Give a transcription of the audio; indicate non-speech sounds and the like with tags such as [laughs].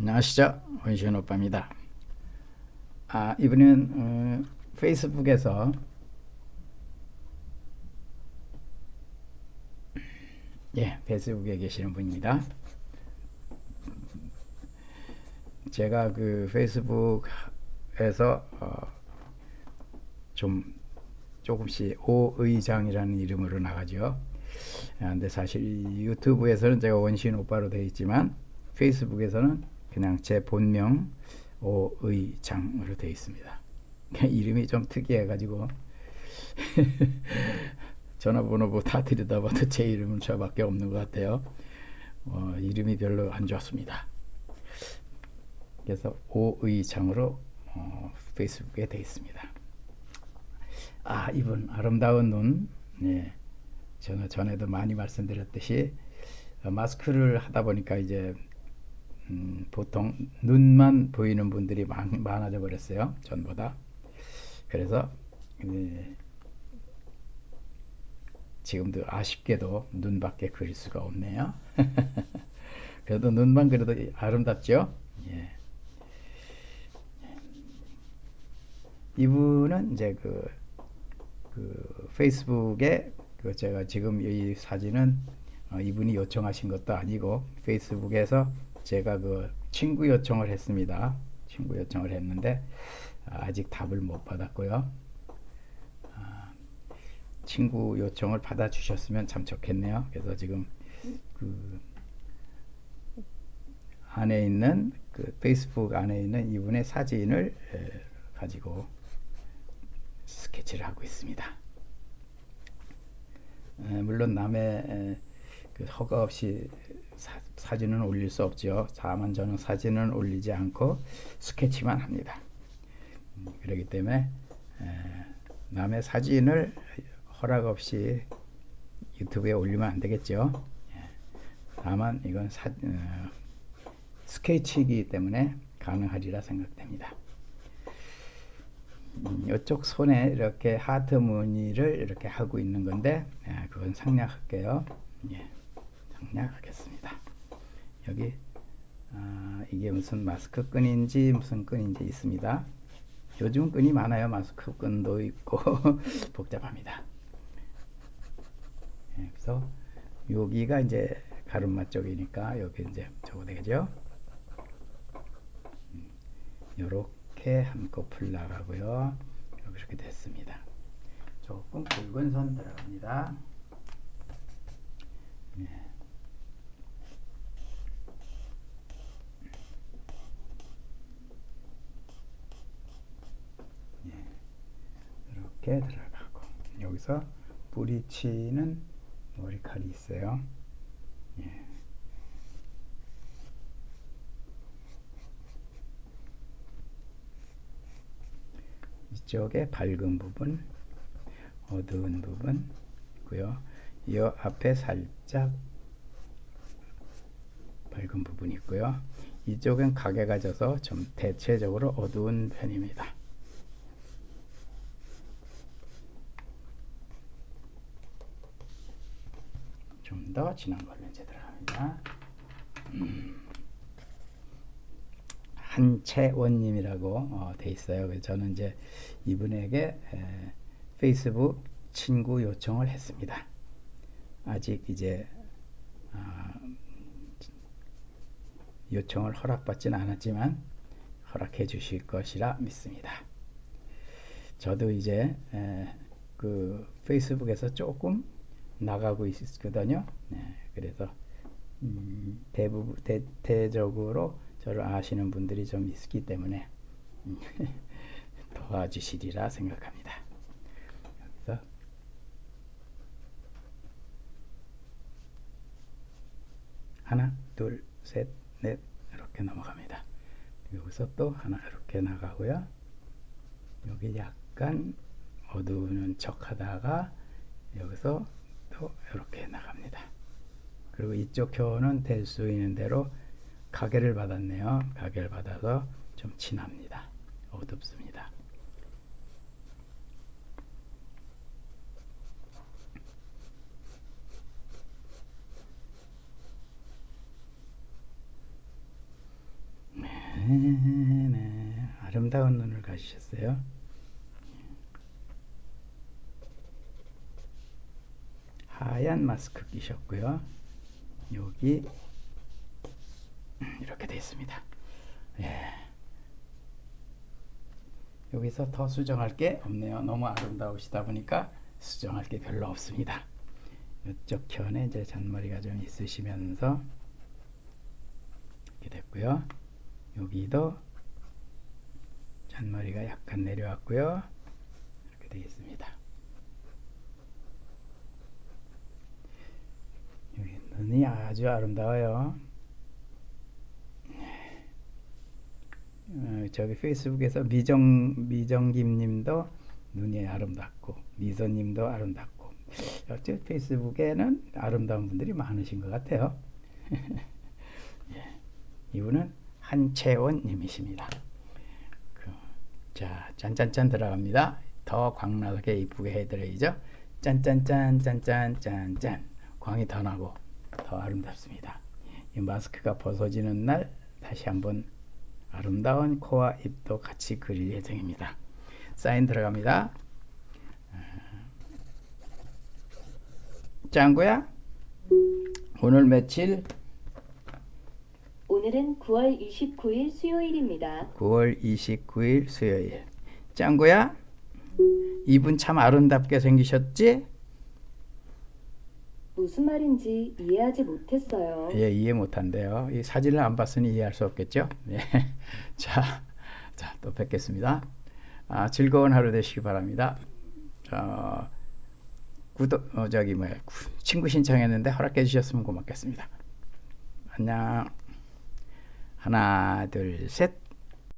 안녕하시죠 원시현 오빠입니다. 아 이번엔 어, 페이스북에서 예 페이스북에 계시는 분입니다. 제가 그 페이스북에서 어, 좀 조금씩 오의장이라는 이름으로 나가죠. 아, 근데 사실 유튜브에서는 제가 원신 오빠로 되어 있지만 페이스북에서는 그냥 제 본명 오의장으로 되어 있습니다. 이름이 좀 특이해가지고 [laughs] 전화번호부 다 들여다봐도 제 이름은 저밖에 없는 것 같아요. 어, 이름이 별로 안 좋습니다. 그래서 오의장으로 어, 페이스북에 되어 있습니다. 아 이분 아름다운 눈. 네. 제가 전에도 많이 말씀드렸듯이 어, 마스크를 하다 보니까 이제 음, 보통 눈만 보이는 분들이 많, 많아져 버렸어요 전보다. 그래서 예, 지금도 아쉽게도 눈밖에 그릴 수가 없네요. [laughs] 그래도 눈만 그려도 아름답죠? 예. 이분은 이제 그, 그 페이스북에 그 제가 지금 이 사진은 어, 이분이 요청하신 것도 아니고 페이스북에서 제가 그 친구 요청을 했습니다. 친구 요청을 했는데 아직 답을 못 받았고요. 아, 친구 요청을 받아 주셨으면 참 좋겠네요. 그래서 지금 그 안에 있는 그 페이스북 안에 있는 이분의 사진을 에, 가지고 스케치를 하고 있습니다. 에, 물론 남의 에, 그 허가 없이 사, 진은 올릴 수 없죠. 다만 저는 사진은 올리지 않고 스케치만 합니다. 음, 그렇기 때문에 에, 남의 사진을 허락 없이 유튜브에 올리면 안 되겠죠. 예. 다만 이건 사, 어, 스케치이기 때문에 가능하리라 생각됩니다. 음, 이쪽 손에 이렇게 하트 무늬를 이렇게 하고 있는 건데 예, 그건 상략할게요. 예, 상략하겠습니다. 여기 아, 이게 무슨 마스크 끈인지 무슨 끈인지 있습니다. 요즘 끈이 많아요. 마스크 끈도 있고 [laughs] 복잡합니다. 예, 그래서 여기가 이제 가르마 쪽이니까 여기 이제 저거 되겠죠. 이렇게 한꺼풀 나가고요. 이렇게 됐습니다. 조금 굵은 선 들어갑니다. 네. 네. 이렇게 들어가고 여기서 뿌리치는 머리칼이 있어요. 예. 이쪽에 밝은 부분, 어두운 부분 있고요. 이 앞에 살짝 밝은 부분이 있고요. 이쪽은 가게가 져서 좀 대체적으로 어두운 편입니다. 좀 더 진한 걸로 이제 들어갑니다. 음. 한채원님이라고 어, 돼 있어요. 저는 이제 이분에게 에, 페이스북 친구 요청을 했습니다. 아직 이제 어, 요청을 허락받지는 않았지만 허락해 주실 것이라 믿습니다. 저도 이제 에, 그 페이스북에서 조금 나가고 있거든요. 네, 그래서 음, 대부분 대, 대적으로 저를 아시는 분들이 좀 있기 때문에 [laughs] 도와주시리라 생각합니다. 그래서 하나, 둘, 셋, 넷 이렇게 넘어갑니다. 여기서 또 하나 이렇게 나가고요. 여기 약간 어두운 척하다가 여기서 또 이렇게 나갑니다. 그리고 이쪽 표는 될 수 있는 대로 가게를 받았네요. 가게를 받아서 좀 진합니다. 어둡습니다. 네, 아름다운 눈을 가지셨어요. 하얀 마스크 끼셨고요. 여기 이렇게 되어 있습니다. 예. 여기서 더 수정할 게 없네요. 너무 아름다우시다 보니까 수정할 게 별로 없습니다. 이쪽 편에 이제 잔머리가 좀 있으시면서 이렇게 됐고요. 여기도 잔머리가 약간 내려왔고요. 이렇게 되겠습니다. 여기 눈이 아주 아름다워요. 어, 저기 페이스북에서 미정 미정김님도 눈이 아름답고 미소님도 아름답고 어째 페이스북에는 아름다운 분들이 많으신 것 같아요. [laughs] 예, 이분은 한채원님이십니다. 그, 자 짠짠짠 들어갑니다. 더 광나게 이쁘게 해드려야죠. 짠짠짠 짠짠짠짠 광이 더 나고 더 아름답습니다. 이 마스크가 벗어지는 날 다시 한번 아름다운 코와 입도 같이 그릴 예정입니다. 사인 들어갑니다. 짱구야, 오늘 며칠? 오늘은 9월 29일 수요일입니다. 9월 29일 수요일. 짱구야, 이분 참 아름답게 생기셨지? 무슨 말인지 이해하지 못했어요. 예, 이해 못한대요. 이 사진을 안 봤으니 이해할 수 없겠죠? 예. [laughs] 자, 자, 또 뵙겠습니다. 아, 즐거운 하루 되시기 바랍니다. 자, 구독, 어, 저기 구- 친구 신청했는데 허락해 주셨으면 고맙겠습니다. 안녕. 하나, 둘, 셋.